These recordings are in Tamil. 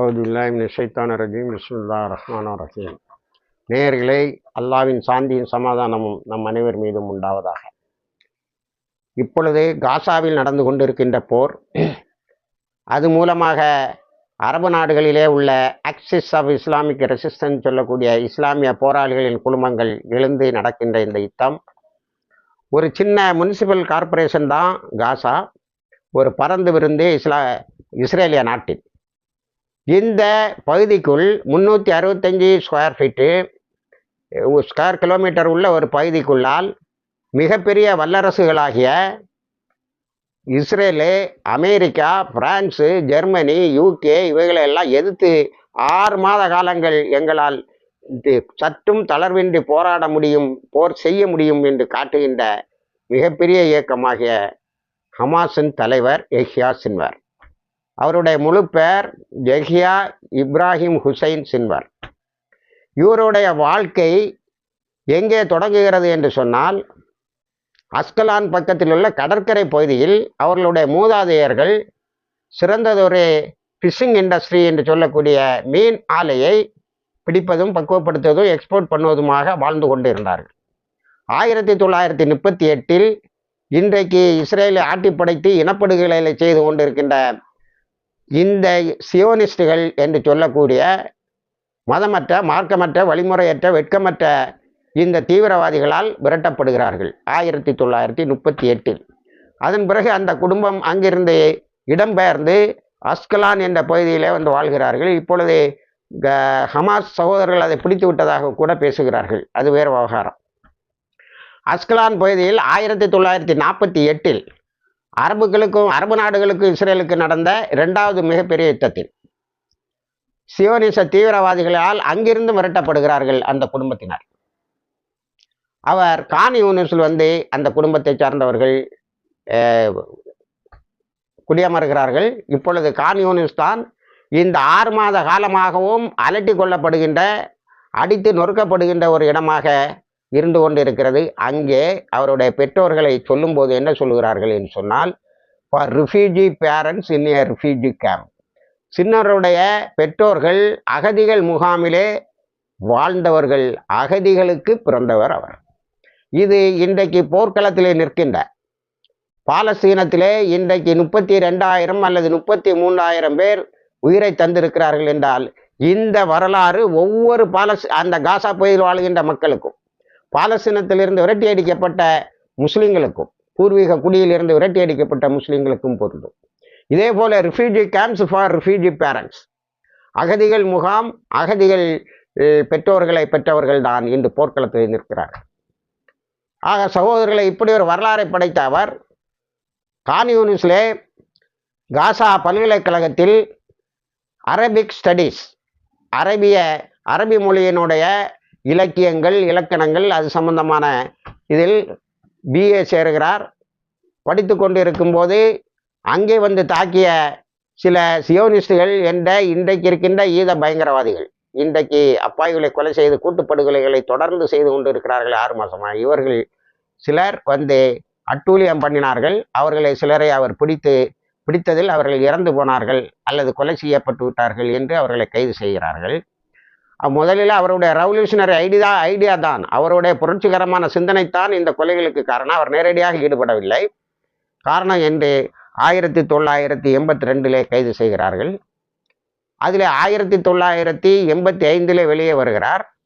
அவுதுல்லாஹின் ஷைத்தான ரஜீம். பிஸ்மில்லா ரஹ்மான் ரஹீம். நேயர்களே அல்லாவின் சாந்தியும் சமாதானமும் நம் அனைவர் மீதும் உண்டாவதாக. இப்பொழுது காசாவில் நடந்து கொண்டிருக்கின்ற போர் அது மூலமாக அரபு நாடுகளிலே உள்ள ஆக்சிஸ் ஆஃப் இஸ்லாமிக் ரெசிஸ்டன்ஸ் சொல்லக்கூடிய இஸ்லாமிய போராளிகளின் குழுமங்கள் எழுந்து நடக்கின்ற இந்த யுத்தம். ஒரு சின்ன முனிசிபல் கார்ப்பரேஷன் தான் காசா. ஒரு பறந்து விருந்து இஸ்லா இஸ்ரேலிய நாட்டில் இந்த பகுதிக்குள் முந்நூற்றி அறுபத்தஞ்சி ஸ்கொயர் ஃபீட்டு ஸ்கொயர் கிலோமீட்டர் உள்ள ஒரு பகுதிக்குள்ளால் மிகப்பெரிய வல்லரசுகளாகிய Israel America France Germany UK இவைகளெல்லாம் எதிர்த்து ஆறு மாத காலங்கள் எங்களால் சற்றும் தளர்வின்றி போராட முடியும் போர் செய்ய முடியும் என்று காட்டுகின்ற மிகப்பெரிய இயக்கமாகிய ஹமாஸின் தலைவர் எஹ்யா சின்வர் அவருடைய முழு பெயர் ஜெஹியா இப்ராஹிம் ஹுசைன் சின்வர். இவருடைய வாழ்க்கை எங்கே தொடங்குகிறது என்று சொன்னால் அஸ்கலான் பக்கத்தில் உள்ள கடற்கரை பகுதியில் அவர்களுடைய மூதாதையர்கள் சிறந்ததொரு ஃபிஷிங் இண்டஸ்ட்ரி என்று சொல்லக்கூடிய மீன் ஆலையை பிடிப்பதும் பக்குவப்படுத்துவதும் எக்ஸ்போர்ட் பண்ணுவதுமாக வாழ்ந்து கொண்டு இருந்தார்கள் ஆயிரத்தி தொள்ளாயிரத்தி முப்பத்தி எட்டில் இன்றைக்கு இஸ்ரேலை ஆட்டி படைத்து இனப்படுகொலை செய்து கொண்டிருக்கின்ற இந்த சியோனிஸ்டுகள் என்று சொல்லக்கூடிய மதமற்ற மார்க்கமற்ற வழிமுறையற்ற வெட்கமற்ற இந்த தீவிரவாதிகளால் விரட்டப்படுகிறார்கள். ஆயிரத்தி தொள்ளாயிரத்தி முப்பத்தி எட்டில். அதன் பிறகு அந்த குடும்பம் அங்கிருந்து இடம்பெயர்ந்து அஸ்கலான் என்ற பகுதியிலே வந்து வாழ்கிறார்கள். இப்பொழுது க- ஹமாஸ் சகோதரர்கள் அதை பிடித்து விட்டதாக கூட பேசுகிறார்கள். அது வேறு விவகாரம். அஸ்கலான் பகுதியில் ஆயிரத்தி தொள்ளாயிரத்தி நாற்பத்தி எட்டில் அரபுகளுக்கும் அரபு நாடுகளுக்கும் இஸ்ரேலுக்கு நடந்த இரண்டாவது மிகப்பெரிய யுத்தத்தில் சியோனிச தீவிரவாதிகளால் அங்கிருந்து மிரட்டப்படுகிறார்கள் அந்த குடும்பத்தினர். அவர் கான் யூனிஸில் வந்து அந்த குடும்பத்தை சார்ந்தவர்கள் குடியமர்கிறார்கள். இப்பொழுது கான் யூனிஸ் தான் இந்த ஆறு மாத காலமாகவும் அலட்டி கொள்ளப்படுகின்ற அடித்து நொறுக்கப்படுகின்ற ஒரு இடமாக இருந்து கொண்டிருக்கிறது. அங்கே அவருடைய பெற்றோர்களை சொல்லும்போது என்ன சொல்கிறார்கள் என்று சொன்னால் for refugee parents in a refugee camp சின்னருடைய பெற்றோர்கள் அகதிகள் முகாமிலே வாழ்ந்தவர்கள் அகதிகளுக்கு பிறந்தவர் அவர். இது இன்றைக்கு போர்க்களத்திலே நிற்கின்ற பாலஸ்தீனத்திலே இன்றைக்கு முப்பத்தி ரெண்டாயிரம் அல்லது முப்பத்தி மூன்றாயிரம் பேர் உயிரை தந்திருக்கிறார்கள் என்றால் இந்த வரலாறு ஒவ்வொரு பாலஸ் அந்த காசா பகுதியில் வாழ்கின்ற மக்களுக்கும் பாலஸ்தீனத்திலிருந்து விரட்டி அடிக்கப்பட்ட முஸ்லீம்களுக்கும் பூர்வீக குடியிலிருந்து விரட்டி அடிக்கப்பட்ட முஸ்லீம்களுக்கும் பொருந்தும். இதே போல refugee camps for refugee parents அகதிகள் முகாம் அகதிகள் பெற்றோர்களை பெற்றவர்கள் தான் இன்று போர்க்களத்தில் நிற்கிறார்கள். ஆக சகோதரர்களை இப்படி ஒரு வரலாறை படைத்த அவர் கான்யூனிஸ்லே காசா பல்கலைக்கழகத்தில் அரபிக் ஸ்டடீஸ் அரபிய அரபி மொழியினுடைய இலக்கியங்கள் இலக்கணங்கள் அது சம்பந்தமான இதில் பிஏ சேருகிறார். படித்து கொண்டு இருக்கும்போது அங்கே வந்து தாக்கிய சில சியோனிஸ்டுகள் என்ற இன்றைக்கு இருக்கின்ற ஈத பயங்கரவாதிகள். இன்றைக்கு அப்பாய்களை கொலை செய்து கூட்டுப்படுகொலைகளை தொடர்ந்து செய்து கொண்டு இருக்கிறார்கள் ஆறு மாதமாக இவர்கள் சிலர் வந்து அட்டூழியம் பண்ணினார்கள். அவர்களை சிலரை அவர் பிடித்து பிடித்ததில் அவர்கள் இறந்து போனார்கள் அல்லது கொலை செய்யப்பட்டு விட்டார்கள் என்று அவர்களை கைது செய்கிறார்கள். முதலில் அவருடைய ரெவல்யூஷனரி ஐடியா ஐடியா தான். அவருடைய புரட்சிகரமான சிந்தனைத்தான் இந்த கொலைகளுக்கு காரணம். அவர் நேரடியாக ஈடுபடவில்லை. காரணம் என்று ஆயிரத்தி தொள்ளாயிரத்தி எண்பத்தி ரெண்டிலே கைது செய்கிறார்கள். அதில் ஆயிரத்தி தொள்ளாயிரத்தி எண்பத்தி ஐந்திலே வெளியே வருகிறார்.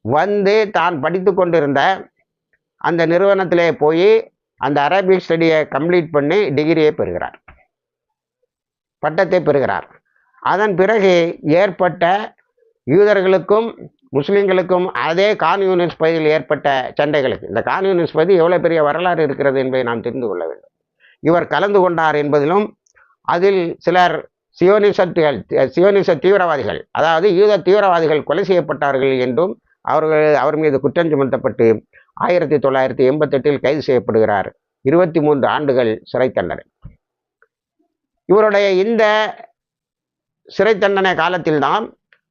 வந்து தான் படித்து கொண்டிருந்த அந்த நிறுவனத்திலே போய் அந்த அரபிக் ஸ்டடியை கம்ப்ளீட் பண்ணி டிகிரியை பெறுகிறார். பட்டத்தை பெறுகிறார். அதன் பிறகு ஏற்பட்ட யூதர்களுக்கும் முஸ்லீம்களுக்கும் அதே கான்யூனிஸ்ட் பகுதியில் ஏற்பட்ட சண்டைகளுக்கு. இந்த கான்யூனிஸ்ட் பகுதி எவ்வளோ பெரிய வரலாறு இருக்கிறது என்பதை நாம் தெரிந்து கொள்ள வேண்டும். இவர் கலந்து கொண்டார் என்பதிலும் அதில் சிலர் சியோனிசத்துகள் சியோனிச தீவிரவாதிகள் அதாவது யூத தீவிரவாதிகள் கொலை செய்யப்பட்டார்கள் என்றும் அவர்கள் அவர் மீது குற்றம் சுமத்தப்பட்டு ஆயிரத்தி தொள்ளாயிரத்தி எண்பத்தெட்டில் கைது செய்யப்படுகிறார். இருபத்தி மூன்று ஆண்டுகள் சிறை தண்டனை. இவருடைய இந்த சிறை தண்டனை காலத்தில்தான்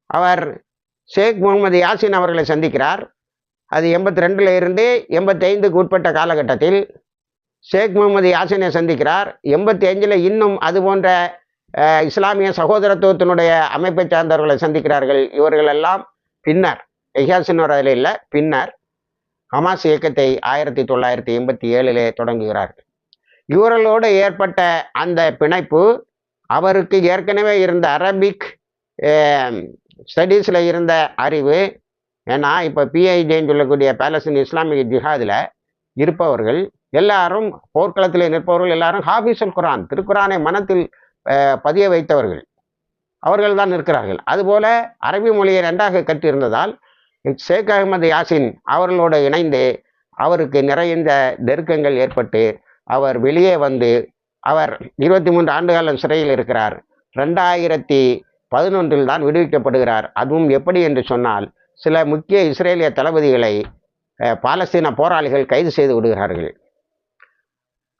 அவர் ஷேக் முகமது யாசின் அவர்களை சந்திக்கிறார். அது எண்பத்தி ரெண்டில் இருந்து எண்பத்தி ஐந்துக்கு உட்பட்ட காலகட்டத்தில் ஷேக் முகமது யாசினை சந்திக்கிறார். எண்பத்தி அஞ்சில் இன்னும் அது போன்ற இஸ்லாமிய சகோதரத்துவத்தினுடைய அமைப்பை சார்ந்தவர்களை சந்திக்கிறார்கள் இவர்கள் எல்லாம் பின்னர். எஹியாசின் அதில் இல்லை பின்னர் ஹமாஸ் இயக்கத்தை ஆயிரத்தி தொள்ளாயிரத்தி எண்பத்தி ஏழிலே தொடங்குகிறார்கள். இவர்களோடு ஏற்பட்ட அந்த பிணைப்பு அவருக்கு ஏற்கனவே இருந்த அரபிக் ஸ்டடீஸில் இருந்த அறிவு ஏன்னா இப்போ பிஐஜேன்னு சொல்லக்கூடிய பேலஸ்தீன் இஸ்லாமிக் ஜிஹாதில் இருப்பவர்கள் எல்லாரும் போர்க்களத்தில் நிற்பவர்கள் எல்லாரும் ஹாபிசுல் குரான் திருக்குரானை மனத்தில் பதிய வைத்தவர்கள். அவர்கள் தான் இருக்கிறார்கள் அதுபோல அரபி மொழியை நன்றாக கற்றிருந்ததால் ஷேக் அகமது யாசின் அவர்களோடு இணைந்து அவருக்கு நிறைந்த நெருக்கங்கள் ஏற்பட்டு அவர் வெளியே வந்து அவர் இருபத்தி மூன்று ஆண்டு காலம் சிறையில் இருக்கிறார். ரெண்டாயிரத்தி பதினொன்றில் தான் விடுவிக்கப்படுகிறார். அதுவும் எப்படி என்று சொன்னால் சில முக்கிய இஸ்ரேலிய தளபதிகளை பாலஸ்தீன போராளிகள் கைது செய்து விடுகிறார்கள்.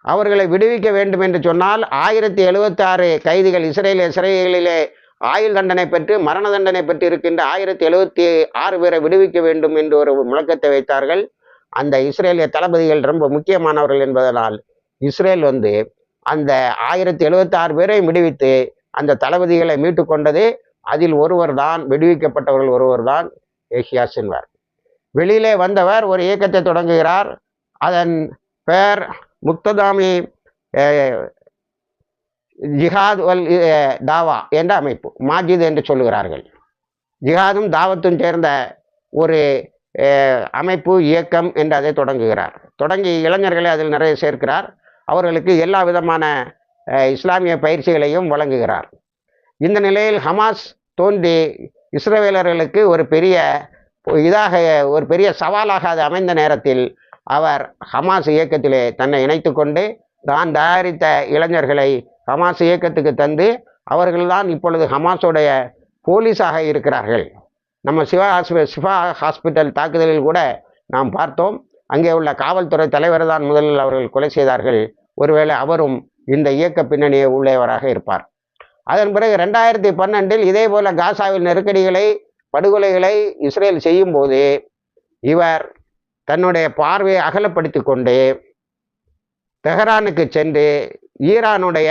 அவர்களை விடுவிக்க வேண்டும் என்று சொன்னால் ஆயிரத்தி எழுபத்தாறு கைதிகள் இஸ்ரேலிய சிறைகளிலே ஆயுள் தண்டனை பெற்று மரண தண்டனை பெற்று இருக்கின்ற ஆயிரத்தி எழுபத்தி ஆறு பேரை விடுவிக்க வேண்டும் என்று ஒரு முழக்கத்தை வைத்தார்கள். அந்த இஸ்ரேலிய தளபதிகள் ரொம்ப முக்கியமானவர்கள் என்பதனால் இஸ்ரேல் வந்து அந்த ஆயிரத்தி எழுபத்தி ஆறு பேரை விடுவித்து அந்த தளபதிகளை மீட்டு கொண்டது அதில் ஒருவர் தான் விடுவிக்கப்பட்டவர்கள் ஒருவர் தான் ஏஷியா சின்வர் வெளியிலே வந்தவர் ஒரு இயக்கத்தை தொடங்குகிறார். அதன் பெயர் முக்ததாமி ஜிஹாத் வல் தாவா என்ற அமைப்பு மாஜித் என்று சொல்லுகிறார்கள். ஜிஹாதும் தாவத்தும் சேர்ந்த ஒரு அமைப்பு இயக்கம் என்று அதை தொடங்குகிறார். தொடங்கி இளைஞர்களை அதில் நிறைய சேர்க்கிறார். அவர்களுக்கு எல்லா விதமான இஸ்லாமிய பயிற்சிகளையும் வழங்குகிறார். இந்த நிலையில் ஹமாஸ் தோன்றி இஸ்ரேலர்களுக்கு ஒரு பெரிய இதாக ஒரு பெரிய சவாலாக அது அமைந்த நேரத்தில் அவர் ஹமாஸ் இயக்கத்திலே தன்னை இணைத்து கொண்டு தான் தயாரித்த இளைஞர்களை ஹமாஸ் இயக்கத்துக்கு தந்து அவர்கள்தான் இப்பொழுது ஹமாஸுடைய போலீஸாக இருக்கிறார்கள். நம்ம சிவா ஹாஸ்பி சிவா ஹாஸ்பிட்டல் தாக்குதலில் கூட நாம் பார்த்தோம். அங்கே உள்ள காவல்துறை தலைவர் தான் முதலில் அவர்கள் கொலை செய்தார்கள். ஒருவேளை அவரும் இந்த இயக்க பின்னணியை உள்ளவராக இருப்பார். அதன் பிறகு ரெண்டாயிரத்தி பன்னெண்டில் இதே போல காசாவில் நெருக்கடிகளை படுகொலைகளை இஸ்ரேல் செய்யும்போது இவர் தன்னுடைய பார்வையை அகலப்படுத்தி கொண்டு தெஹரானுக்கு சென்று ஈரானுடைய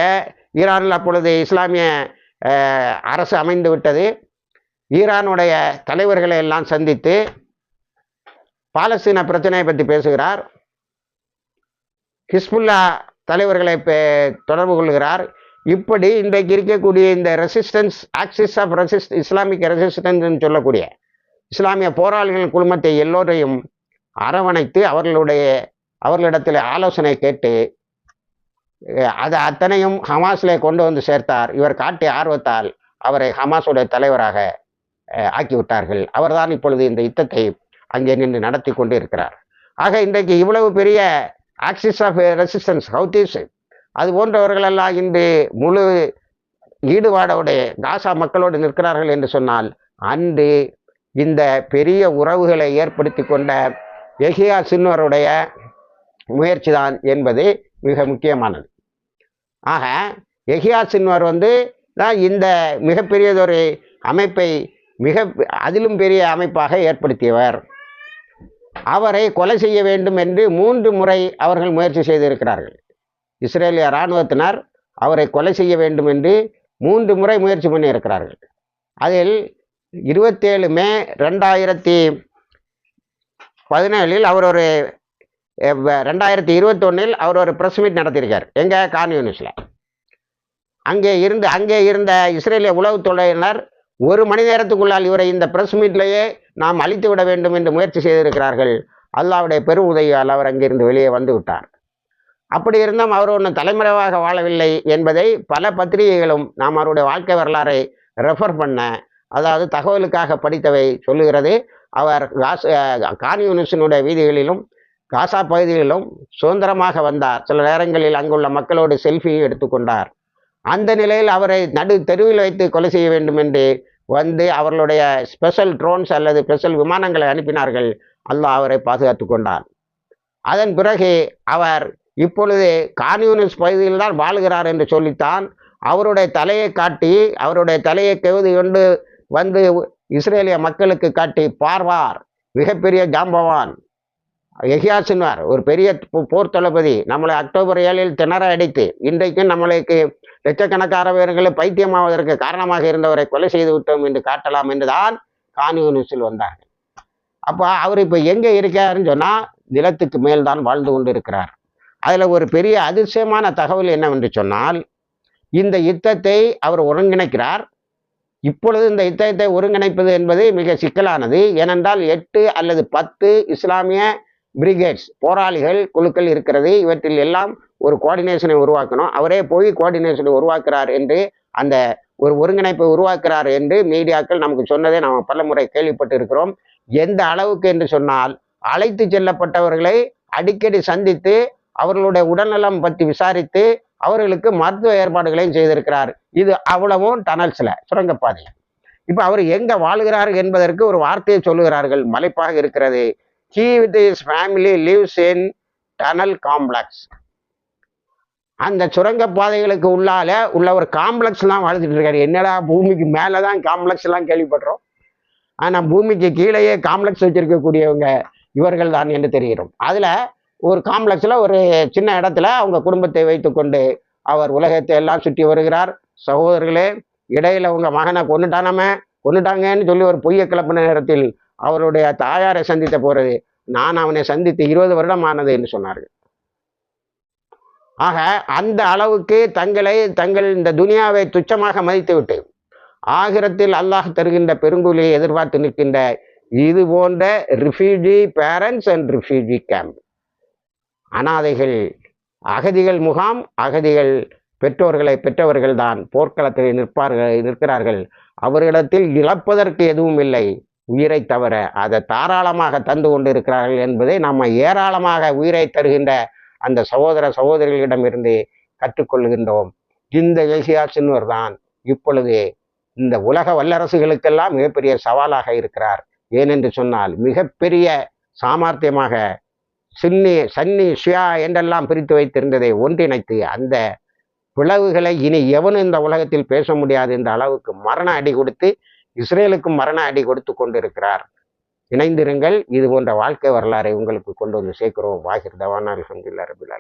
ஈரானில் அப்பொழுது இஸ்லாமிய அரசு அமைந்து விட்டது. ஈரானுடைய தலைவர்களை எல்லாம் சந்தித்து பாலஸ்தீன பிரச்சனையை பற்றி பேசுகிறார். ஹிஸ்புல்லா தலைவர்களை பே- தொடர்பு கொள்கிறார். இப்படி இன்றைக்கு இருக்கக்கூடிய இந்த resistance axis of resist Islamic ரெசிஸ்டன்ஸ்ன்னு சொல்லக்கூடிய இஸ்லாமிய போராளிகள் குழுமத்தை எல்லோரையும் அரவணைத்து அவர்களுடைய அவர்களிடத்தில் ஆலோசனை கேட்டு அதை அது அத்தனையும் ஹமாஸில் கொண்டு வந்து சேர்த்தார். இவர் காட்டிய ஆர்வத்தால் அவரை ஹமாஸுடைய தலைவராக ஆக்கிவிட்டார்கள். அவர்தான் இப்பொழுது இந்த யுத்தத்தை அங்கே நின்று நடத்தி கொண்டு இருக்கிறார் ஆக இன்றைக்கு இவ்வளவு பெரிய ஆக்சிஸ் ஆஃப் ரெசிஸ்டன்ஸ் ஹவுதீஸ் அது போன்றவர்களெல்லாம் இன்று முழு ஈடுபாடோடைய காசா மக்களோடு நிற்கிறார்கள் என்று சொன்னால் அன்று இந்த பெரிய உறவுகளை ஏற்படுத்தி கொண்ட எஹியா சின்வருடைய முயற்சி தான் என்பது மிக முக்கியமானது. ஆக எஹியா சின்வர் வந்து தான் இந்த மிகப்பெரியதொரு அமைப்பை மிக அதிலும் பெரிய அமைப்பாக ஏற்படுத்தியவர். அவரை கொலை செய்ய வேண்டும் என்று மூன்று முறை அவர்கள் முயற்சி செய்திருக்கிறார்கள். இஸ்ரேலிய இராணுவத்தினர் அவரை கொலை செய்ய வேண்டும் என்று மூன்று முறை முயற்சி பண்ணியிருக்கிறார்கள். அதில் இருபத்தேழு மே ரெண்டாயிரத்தி பதினேழில் அவர் ஒரு ரெண்டாயிரத்தி இருபத்தொன்னில் அவர் ஒரு ப்ரெஸ் மீட் நடத்தியிருக்கார். எங்கே? கான்யூனிஸில் அங்கே இருந்து அங்கே இருந்த இஸ்ரேலிய உளவுத்துறையினர் ஒரு மணி நேரத்துக்குள்ளால் இவரை இந்த ப்ரெஸ் மீட்லேயே நாம் அழித்து விட வேண்டும் என்று முயற்சி செய்திருக்கிறார்கள். அல்லாவுடைய பெரும் உதவியால் அவர் அங்கிருந்து வெளியே வந்து விட்டார். அப்படி இருந்தும் அவர் ஒன்றும் தலைமறைவாக வாழவில்லை என்பதை பல பத்திரிகைகளும் நாம் அவருடைய வாழ்க்கை வரலாறை ரெஃபர் பண்ண அதாவது தகவலுக்காக படித்தவை சொல்லுகிறது. அவர் காஸ் கான்யூனிஸினுடைய வீதிகளிலும் காசா பகுதிகளிலும் சுதந்திரமாக வந்தார். சில நேரங்களில் அங்குள்ள மக்களோடு செல்ஃபி எடுத்துக்கொண்டார் அந்த நிலையில் அவரை நடு தெருவில் வைத்து கொலை செய்ய வேண்டும் என்று வந்து அவர்களுடைய ஸ்பெஷல் ட்ரோன்ஸ் அல்லது ஸ்பெஷல் விமானங்களை அனுப்பினார்கள். அல்லாஹ் அவரை பாதுகாத்து கொண்டார் அதன் பிறகு அவர் இப்பொழுது கான்யூனிஸ்ட் பகுதியில் தான் வாழ்கிறார் என்று சொல்லித்தான் அவருடைய தலையை காட்டி அவருடைய தலையை கெவுதி கொண்டு வந்து இஸ்ரேலிய மக்களுக்கு காட்டி பார்வார். மிகப்பெரிய ஜாம்பவான். எஹியாசின்வார் ஒரு பெரிய போர் தளபதி நம்மளை அக்டோபர் ஏழில் திணற அடித்து இன்றைக்கும் நம்மளுக்கு லட்சக்கணக்கானவர்களை பைத்தியமாவதற்கு காரணமாக இருந்தவரை கொலை செய்து விட்டோம் என்று காட்டலாம் என்றுதான் நியூஸில் வந்தார்கள். அப்போ அவர் இப்போ எங்கே இருக்காருன்னு சொன்னால் நிலத்துக்கு மேல் தான் வாழ்ந்து கொண்டு இருக்கிறார் அதில் ஒரு பெரிய அதிசயமான தகவல் என்னவென்று சொன்னால் இந்த யுத்தத்தை அவர் ஒருங்கிணைக்கிறார். இப்பொழுது இந்த யுத்தத்தை ஒருங்கிணைப்பது என்பது மிக சிக்கலானது. ஏனென்றால் எட்டு அல்லது பத்து இஸ்லாமிய பிரிகேட்ஸ் போராளிகள் குழுக்கள் இருக்கிறது. இவற்றில் எல்லாம் ஒரு கோஆர்டினேஷனை உருவாக்கணும். அவரே போய் கோஆர்டினேஷனை உருவாக்குறார் என்று அந்த ஒரு ஒருங்கிணைப்பை உருவாக்குறார் என்று மீடியாக்கள் நமக்கு சொன்னதை நாம் பலமுறை கேள்விப்பட்டு இருக்கிறோம் எந்த அளவுக்கு என்று சொன்னால் அழைத்து செல்லப்பட்டவர்களை அடிக்கடி சந்தித்து அவர்களுடைய உடல்நலம் பற்றி விசாரித்து அவர்களுக்கு மருத்துவ ஏற்பாடுகளையும் செய்திருக்கிறார். இது அவ்வளவும் டனல்ஸில் சுரங்கப்பாதை இப்போ அவர் எங்கே வாழ்கிறார் என்பதற்கு ஒரு வார்த்தையை சொல்லுகிறார்கள். மலைப்பாக இருக்கிறது. He with his family lives in tunnel complex அந்த சுரங்கப்பாதைகளுக்கு உள்ளால உள்ள ஒரு காம்ப்ளெக்ஸ் தான் வாழ்ந்துட்டு இருக்காரு. என்னடா பூமிக்கு மேலே தான் காம்ப்ளெக்ஸ் எல்லாம் கேள்விப்படுறோம். ஆனால் பூமிக்கு கீழேயே காம்ப்ளெக்ஸ் வச்சிருக்கக்கூடியவங்க இவர்கள் தான் என்று தெரிகிறோம். அதில் ஒரு காம்ப்ளெக்ஸில் ஒரு சின்ன இடத்துல அவங்க குடும்பத்தை வைத்துக்கொண்டு அவர் உலகத்தை எல்லாம் சுற்றி வருகிறார். சகோதரர்களே இடையில உங்க மகனை கொண்டுட்டானாம கொண்டுட்டாங்கன்னு சொல்லி ஒரு பொய்யை கிளப்பின நேரத்தில் அவருடைய தாயாரை சந்தித்த போறது நான் அவனை சந்தித்து இருபது வருடம் ஆனது என்று சொன்னார்கள். ஆக அந்த அளவுக்கு தங்களை தங்கள் இந்த துனியாவை துச்சமாக மதித்துவிட்டு ஆகிரத்தில் அல்லாஹ் தருகின்ற பெருங்குலியை எதிர்பார்த்து நிற்கின்ற இது போன்ற refugee parents and refugee camp அனாதைகள் அகதிகள் முகாம் அகதிகள் பெற்றோர்களை பெற்றவர்கள் தான் போர்க்களத்தில் நிற்பார்கள் நிற்கிறார்கள். அவர்களிடத்தில் இழப்பதற்கு எதுவும் இல்லை. உயிரை தவிர அதை தாராளமாக தந்து கொண்டிருக்கிறார்கள் என்பதை நம்ம ஏராளமாக உயிரை தருகின்ற அந்த சகோதர சகோதரிகளிடமிருந்து கற்றுக்கொள்கின்றோம். இந்த ஏசியா சின்வர் தான் இப்பொழுது இந்த உலக வல்லரசுகளுக்கெல்லாம் மிகப்பெரிய சவாலாக இருக்கிறார். ஏனென்று சொன்னால் மிகப்பெரிய சாமர்த்தியமாக சின்னி சன்னி ஷியா என்றெல்லாம் பிரித்து வைத்திருந்ததை ஒன்றிணைத்து அந்த பிளவுகளை இனி எவனும் இந்த உலகத்தில் பேச முடியாது என்ற அளவுக்கு மரண அடி கொடுத்து இஸ்ரேலுக்கும் மரண அடி கொடுத்து கொண்டிருக்கிறார். இணைந்திருங்கள் இது போன்ற வாழ்க்கை வரலாறை உங்களுக்கு கொண்டு வந்து சேர்க்கிறோம். வாகிர் தவானா அலமதுல்லா ரபில்